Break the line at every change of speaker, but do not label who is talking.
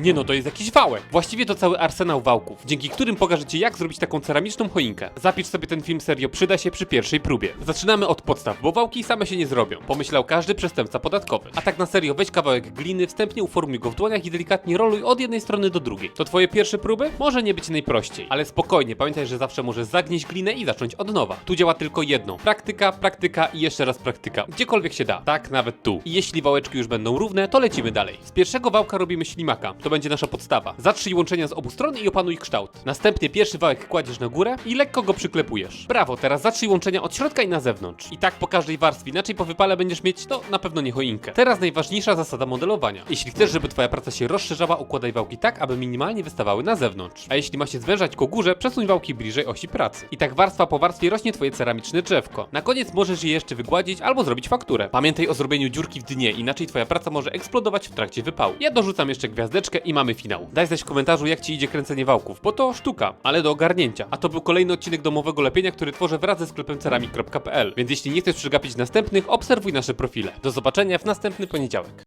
Nie no, to jest jakiś wałek. Właściwie to cały arsenał wałków, dzięki którym pokażę ci jak zrobić taką ceramiczną choinkę. Zapisz sobie ten film serio, przyda się przy pierwszej próbie. Zaczynamy od podstaw, bo wałki same się nie zrobią, pomyślał każdy przestępca podatkowy. A tak na serio, weź kawałek gliny, wstępnie uformuj go w dłoniach i delikatnie roluj od jednej strony do drugiej. To twoje pierwsze próby? Może nie być najprościej, ale spokojnie, pamiętaj, że zawsze możesz zagnieść glinę i zacząć od nowa. Tu działa tylko jedno. Praktyka, praktyka i jeszcze raz praktyka. Gdziekolwiek się da. Tak, nawet tu. I jeśli wałeczki już będą równe, to lecimy dalej. Z pierwszego wałka robimy ślimaka. To będzie nasza podstawa. Zatrzyj łączenia z obu stron i opanuj kształt. Następnie pierwszy wałek kładziesz na górę i lekko go przyklepujesz. Brawo, teraz zatrzyj łączenia od środka i na zewnątrz. I tak po każdej warstwie, inaczej po wypale będziesz mieć, to na pewno nie choinkę. Teraz najważniejsza zasada modelowania. Jeśli chcesz, żeby twoja praca się rozszerzała, układaj wałki tak, aby minimalnie wystawały na zewnątrz. A jeśli ma się zwężać ku górze, przesuń wałki bliżej osi pracy. I tak warstwa po warstwie rośnie twoje ceramiczne drzewko. Na koniec możesz je jeszcze wygładzić albo zrobić fakturę. Pamiętaj o zrobieniu dziurki w dnie, inaczej twoja praca może eksplodować w trakcie wypału. Ja dorzucam jeszcze gwiazdeczkę i mamy finał. Daj znać w komentarzu, jak ci idzie kręcenie wałków, bo to sztuka, ale do ogarnięcia. A to był kolejny odcinek domowego lepienia, który tworzę wraz ze sklepem ceramik.pl. Więc jeśli nie chcesz przegapić następnych, obserwuj nasze profile. Do zobaczenia w następny poniedziałek.